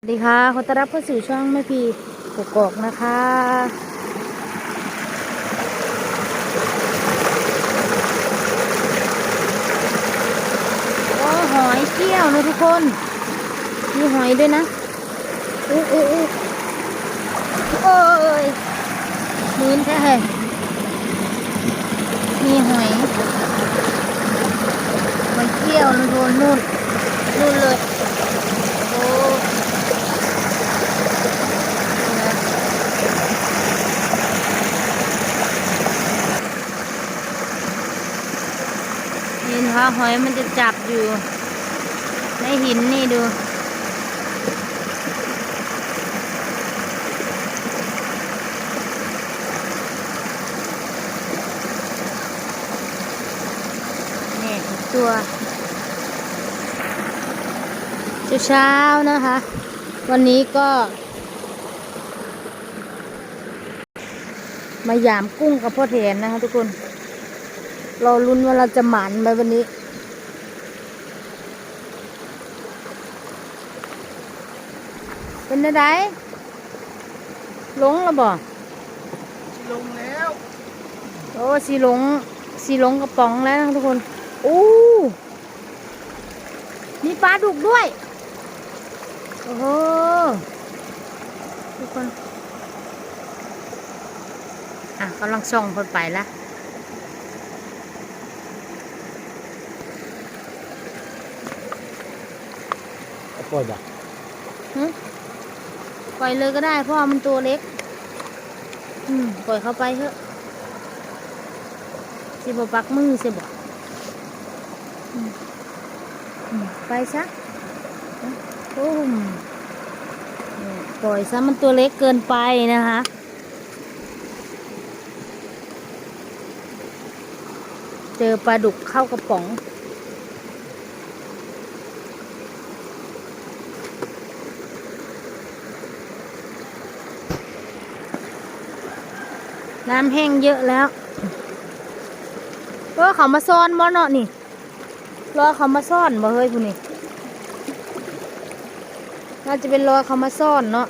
สวัสดีค่ะ ขอต้อนรับเข้าสู่ช่องแม่พีกกอกนะคะ โอ้หอยเกี้ยวนะทุกคน มีหอยด้วยนะอุ้ยอุ้ยอุ้ยโอ้ยมืนแท้เลยมีหอย หอยเกี้ยวนะทุกคนนู่นนู่นเลย โอ้เห็นว่าหอยมันจะจับอยู่ ในหินนี่ดูนี่ตัวเช้าๆนะคะ วันนี้ก็ มายามกุ้งกับพ่อแทนนะคะทุกคน รอลุ้นว่าเราจะหมันไหมวันนี้ เป็นอะไรหลงแล้วบ่ลงแล้วโอ้สีหลงสีหลงกระป๋องแล้วนะคะทุกคนอู้มีปลาดุกด้วย โอ้โหทุกคน อะกำลังส่องคนไปละ ปล่อยบ่หึปล่อยเลยก็ได้เพราะว่ามันตัวเล็ก อืมปล่อยเข้าไปเถอะสิบปักมือสิบอืมอืมไปซะโอ้มปล่อยซะมันตัวเล็กเกินไปนะคะเจอปลาดุกเข้ากระป๋อง น้ำแห้งเยอะแล้วเออเขามาซ่อนบ่เนาะนี่ รอเขามาซ่อนบ่เฮ้ยผู้นี่น่าจะเป็นรอยเขามาซ่อนเนาะ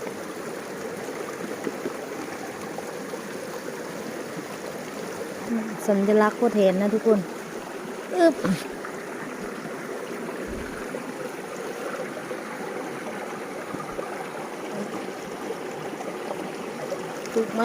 สัญลักษณ์โคเห็นนะทุกคนอึบถูกไหม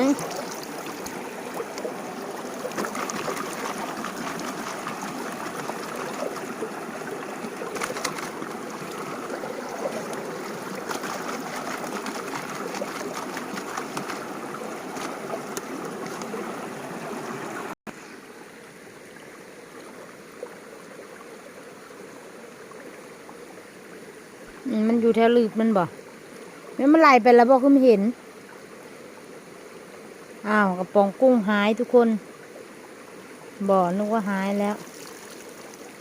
มมันอยู่แถวลืบมันบ่แม่นมันไหลไปแล้วบ่คือไม่เห็น อ้าวกระป๋องกุ้งหายทุกคน บ่นึกว่าหายแล้ว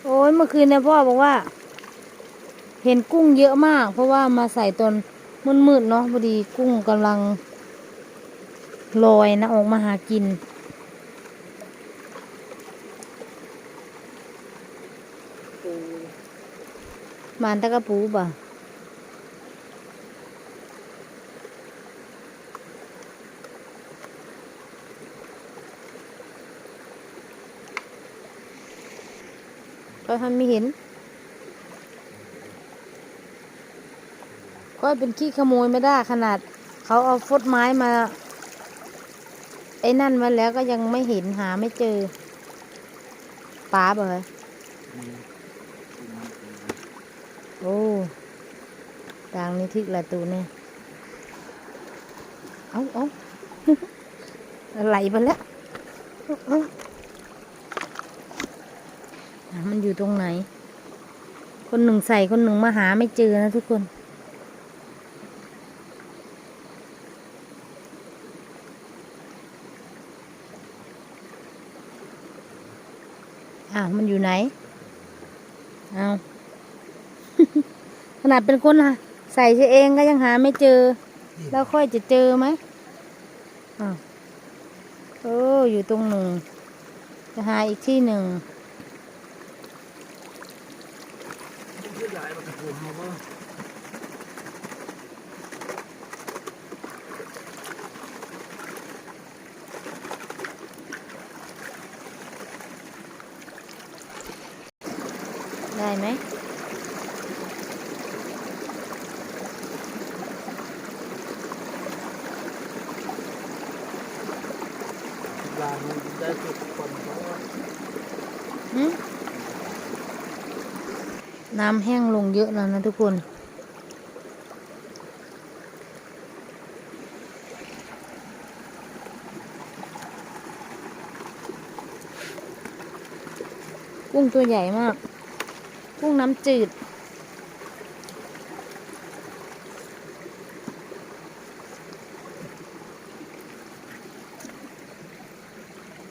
โอ้ยเมื่อคืนเนี่ยพ่อบอกว่า เห็นกุ้งเยอะมาก เพราะว่ามาใส่ตอนมืดๆเนาะพอดีกุ้งกำลังลอยนะออกมาหากินมานตะกะปูบ่ ก็ทำไม่เห็นก็เป็นขี้ขโมยไม่ได้ขนาด เขาเอาฟดไม้มา ไอ้นั่นมาแล้วก็ยังไม่เห็นหาไม่เจอป้าบ่เหรอโอ้ดังนี่ทึกละตูเนี่ยเอาเอาไหลไปแล้ว มันอยู่ตรงไหน คนหนึ่งใส่คนหนึ่งมาหาไม่เจอนะทุกคนอ้าวมันอยู่ไหนอ้าวขนาดเป็นคนนะใส่เองก็ยังหาไม่เจอ แล้วค่อยจะเจอไหมอ้าวโอ้อยู่ตรงหนึ่งจะหาอีกที่หนึ่ง gồm hộp ơ đây mấy làm đây chụp quần đó ừ? น้ำแห้งลงเยอะแล้วนะทุกคน กุ้งตัวใหญ่มาก กุ้งน้ำจืด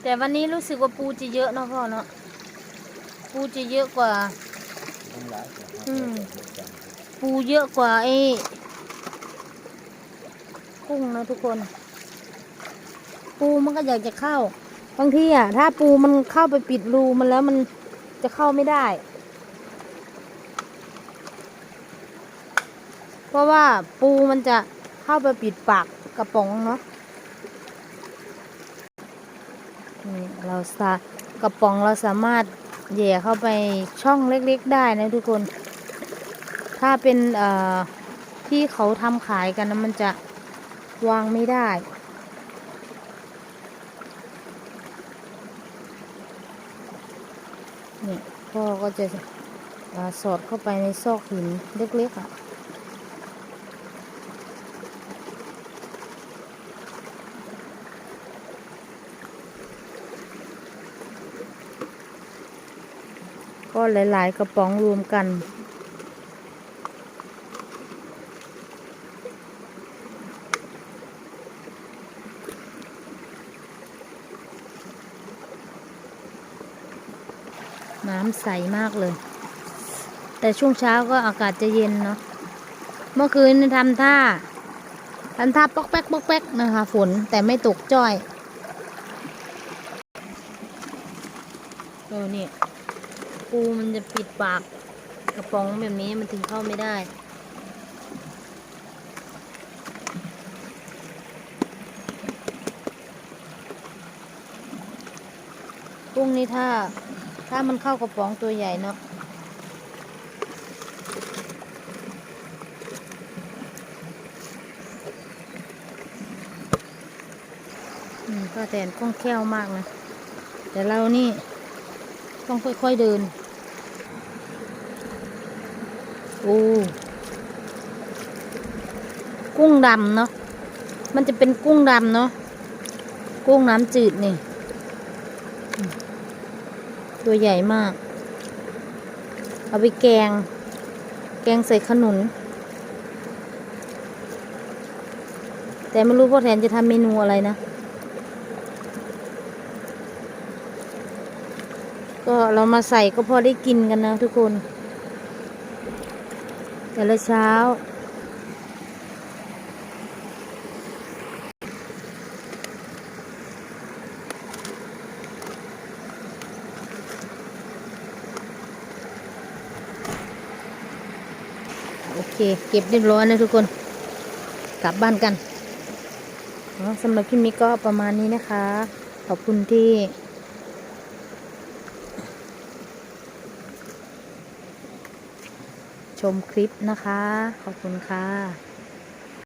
แต่วันนี้รู้สึกว่าปูจะเยอะเนาะพ่อเนาะปูจะเยอะกว่า อืมปูเยอะกว่าไอ้กุ้งนะทุกคน ปูมันก็อยากจะเข้า บางทีอะ ถ้าปูมันเข้าไปปิดรูมันแล้วมันจะเข้าไม่ได้ เพราะว่าปูมันจะเข้าไปปิดปากกระป๋องเนาะนี่เราสากระป๋องเราสามารถ แหย่เข้าไปช่องเล็กๆได้นะทุกคน ถ้าเป็นที่เขาทำขายกันนะมันจะวางไม่ได้เนี่ยพ่อก็จะอ่าสอดเข้าไปในซอกหินเล็กๆอะ ก็หลาย ๆ กระป๋องรวมกัน น้ำใสมากเลย แต่ช่วงเช้าก็อากาศจะเย็นเนาะ เมื่อคืนทำท่าทำท่าปอกแป๊กปอกแป๊กนะคะ ฝนแต่ไม่ตกจ้อยเออเนี่ย ปูมันจะปิดปากกระป๋องแบบนี้มันถึงเข้าไม่ได้ กุ้งนี่ถ้า ถ้ามันเข้ากระป๋องตัวใหญ่เนาะก็แตนคล่องแคล่วมากนะ แต่เรานี่ต้องค่อยๆเดิน โอ้กุ้งดำเนาะ มันจะเป็นกุ้งดำเนาะ กุ้งน้ำจืดนี่ ตัวใหญ่มาก เอาไปแกง แกงใส่ขนุน แต่ไม่รู้พ่อแทนจะทำเมนูอะไรนะ ก็เรามาใส่ก็พอได้กินกันนะทุกคน แต่ละเช้า โอเค เก็บเรียบร้อยนะทุกคน กลับบ้านกันสำหรับคลิปนี้ก็ประมาณนี้นะคะ ขอบคุณที่ ชมคลิปนะคะ ขอบคุณค่ะ